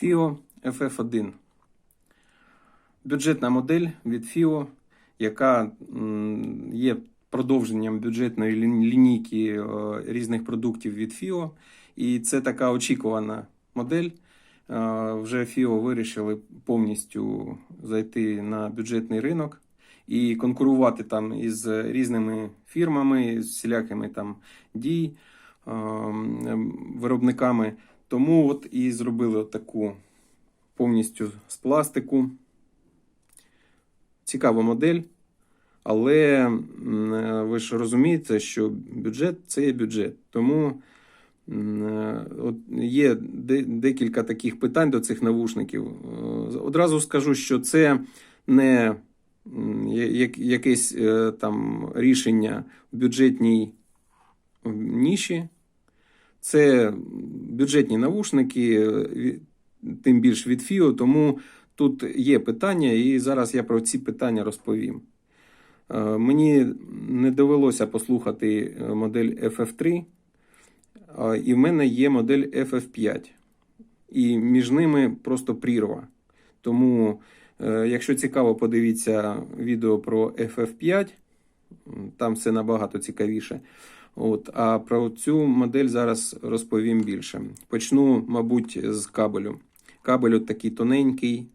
FIO FF1. Бюджетна модель від FIO, яка є продовженням бюджетної лінійки е, різних продуктів від FIO. І це така очікувана модель. Е, Вже FIO вирішили повністю зайти на бюджетний ринок і конкурувати там із різними фірмами, з всілякими там дій, е, виробниками. Тому от і зробили таку повністю з пластику. Цікава модель. Але е, ви ж розумієте, що бюджет це є бюджет. Тому е, от є декілька таких питань до цих навушників. Е, Одразу скажу, що це не якесь там рішення в бюджетній ніші. Це бюджетні навушники, тим більш від FIO, тому тут є питання, і зараз я про ці питання розповім. Е, Мені не довелося послухати е, модель FF3, е, і в мене є модель FF5. І між ними просто прірва. Тому, якщо цікаво, подивіться відео про FF5, там все набагато цікавіше. От, а про цю модель зараз розповім більше. Почну, мабуть, з кабелю. Кабель от такий тоненький,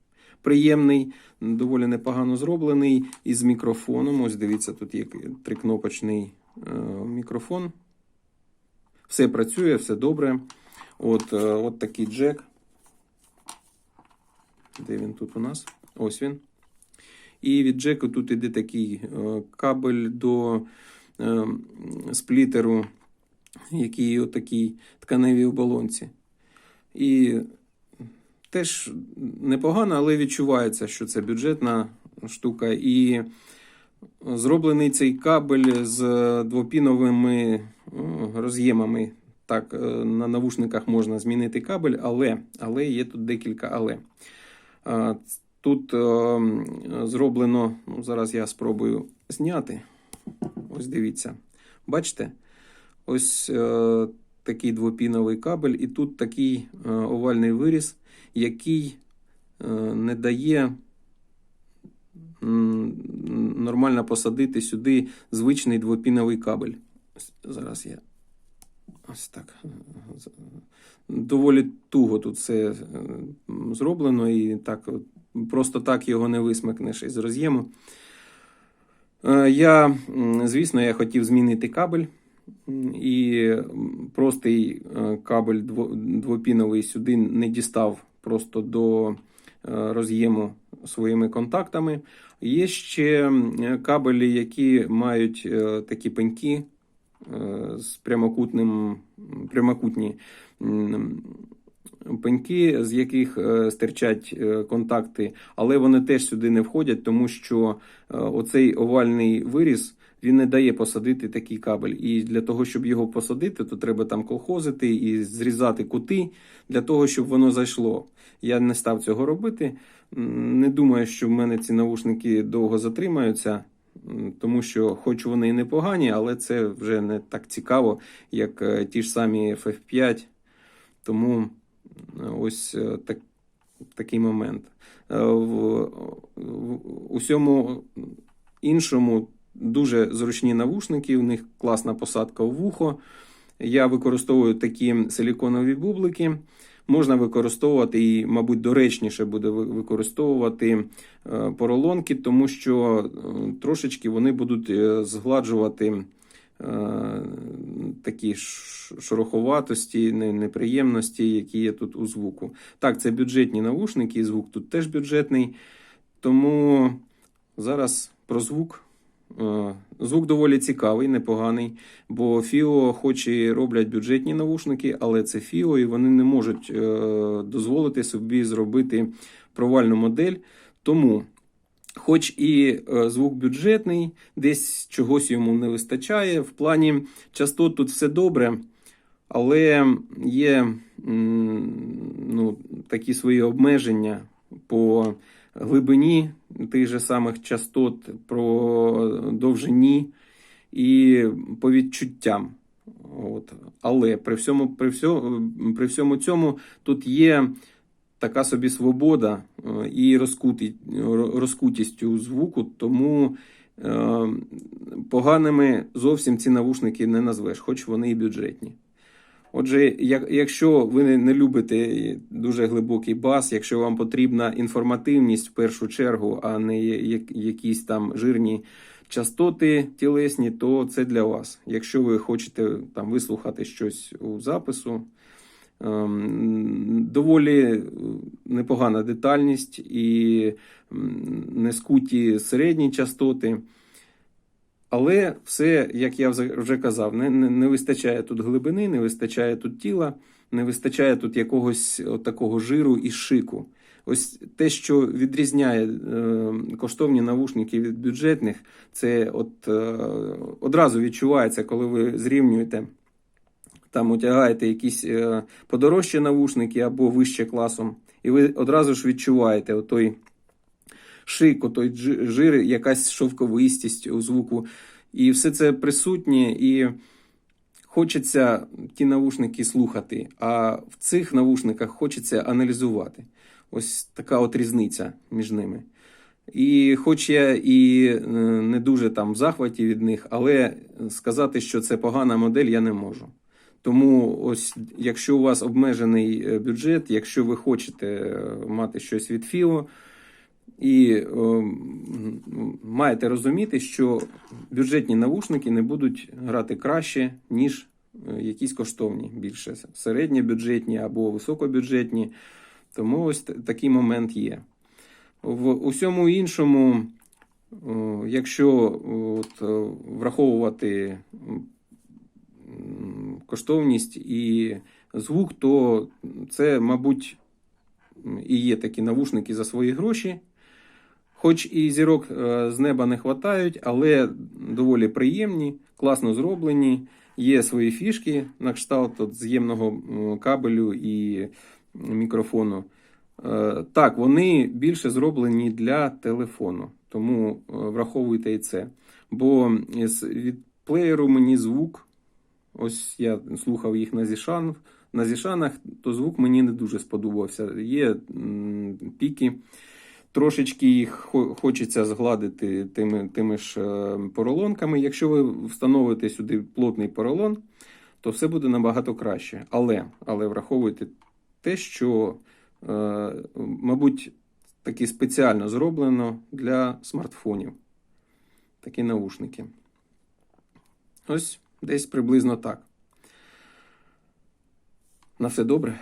приємний, доволі непогано зроблений. І з мікрофоном. Ось дивіться, тут є трикнопочний е, мікрофон. Все працює, все добре. От, е, от такий джек. Де він тут у нас? Ось він. І від джеку тут іде такий е, кабель до сплітеру, який отакий тканевій оболонці. І теж непогано, але відчувається, що це бюджетна штука. І зроблений цей кабель з двопіновими е, роз'ємами. Так, е, на навушниках можна змінити кабель, але, але є тут декілька але. Тут е, зроблено, ну, зараз я спробую зняти. Ось дивіться. Бачите? Ось е, такий двопіновий кабель, і тут такий е, овальний виріз, який е, не дає м, нормально посадити сюди звичний двопіновий кабель. Ось Зараз я ось так. Доволі туго тут все е, зроблено, і так просто так його не висмикнеш із роз'єму. Е, Я, звісно, я хотів змінити кабель. І простий е, кабель двопіновий сюди не дістав просто до е, роз'єму своїми контактами. Є ще кабелі, які мають такі пеньки з прямокутним, прямокутні пеньки, з яких е, стирчать е, контакти, але вони теж сюди не входять, тому що е, оцей овальний виріз він не дає посадити такий кабель. І для того, щоб його посадити, то треба там колхозити і зрізати кути для того, щоб воно зайшло. Я не став цього робити. Не думаю, що в мене ці навушники довго затримаються. Тому що, хоч вони і непогані, але це вже не так цікаво, як ті ж самі FF5. Тому ось е, так, такий момент. Е, В, в усьому іншому дуже зручні навушники, у них класна посадка в вухо. Я використовую такі силіконові бублики. Можна використовувати і, мабуть, доречніше буде використовувати е, поролонки, тому що трошечки вони будуть згладжувати такі ш- шороховатості, неприємності, які є тут у звуку. Так, це бюджетні навушники, і звук тут теж бюджетний. Тому зараз про звук. Е, Звук доволі цікавий, непоганий, бо Фіо, хоч і роблять бюджетні навушники, але це Фіо, і вони не можуть е, дозволити собі зробити провальну модель. Тому, хоч і е, звук бюджетний, десь чогось йому не вистачає. В плані частот тут все добре, але є ну, такі свої обмеження по глибині тих же самих частот, про довжині і по відчуттям. От. Але при всьому, при, всьому, при всьому цьому тут є така собі свобода е, і розкуті, ро- розкутістю звуку, тому е, поганими зовсім ці навушники не назвеш, хоч вони і бюджетні. Отже, якщо ви не, любите дуже глибокий бас, якщо вам потрібна інформативність в першу чергу, а не якісь там жирні частоти тілесні, то це для вас. Якщо ви хочете там вислухати щось у запису, доволі е, непогана детальність і м, не скуті середні частоти. Але все, як я вже казав, не, не, не вистачає тут глибини, не вистачає тут тіла, не вистачає тут якогось от такого жиру і шику. Ось те, що відрізняє е, коштовні навушники від бюджетних, це от, е, одразу відчувається, коли ви зрівнюєте, там одягаєте якісь е, подорожчі навушники або вище класом, і ви одразу ж відчуваєте отой шик, той жир, якась шовковистість у звуку. І все це присутнє, і хочеться ті навушники слухати, а в цих навушниках хочеться аналізувати. Ось така от різниця між ними. І хоч я і е, не дуже там в захваті від них, але сказати, що це погана модель, я не можу. Тому, ось, якщо у вас обмежений е, бюджет, якщо ви хочете е, мати щось від Фіо, і е, м, маєте розуміти, що бюджетні навушники не будуть грати краще, ніж е, якісь коштовні, більше середньобюджетні або високобюджетні. Тому ось такий момент є. В усьому іншому, е, якщо от, е, враховувати коштовність і звук, то це, мабуть, і є такі навушники за свої гроші. Хоч і зірок е, з неба не хватають, але доволі приємні, класно зроблені. Є свої фішки на кшталт от з'ємного кабелю і мікрофону. Е, Так, вони більше зроблені для телефону, тому е, враховуйте і це. Бо від плеєру мені звук, ось я слухав їх на зішан, на зішанах, то звук мені не дуже сподобався. Є піки. Трошечки їх хочеться згладити тими, тими ж е, поролонками. Якщо ви встановите сюди плотний поролон, то все буде набагато краще. Але, але враховуйте те, що, е, мабуть, таки спеціально зроблено для смартфонів. Такі наушники. Ось десь приблизно так. На все добре.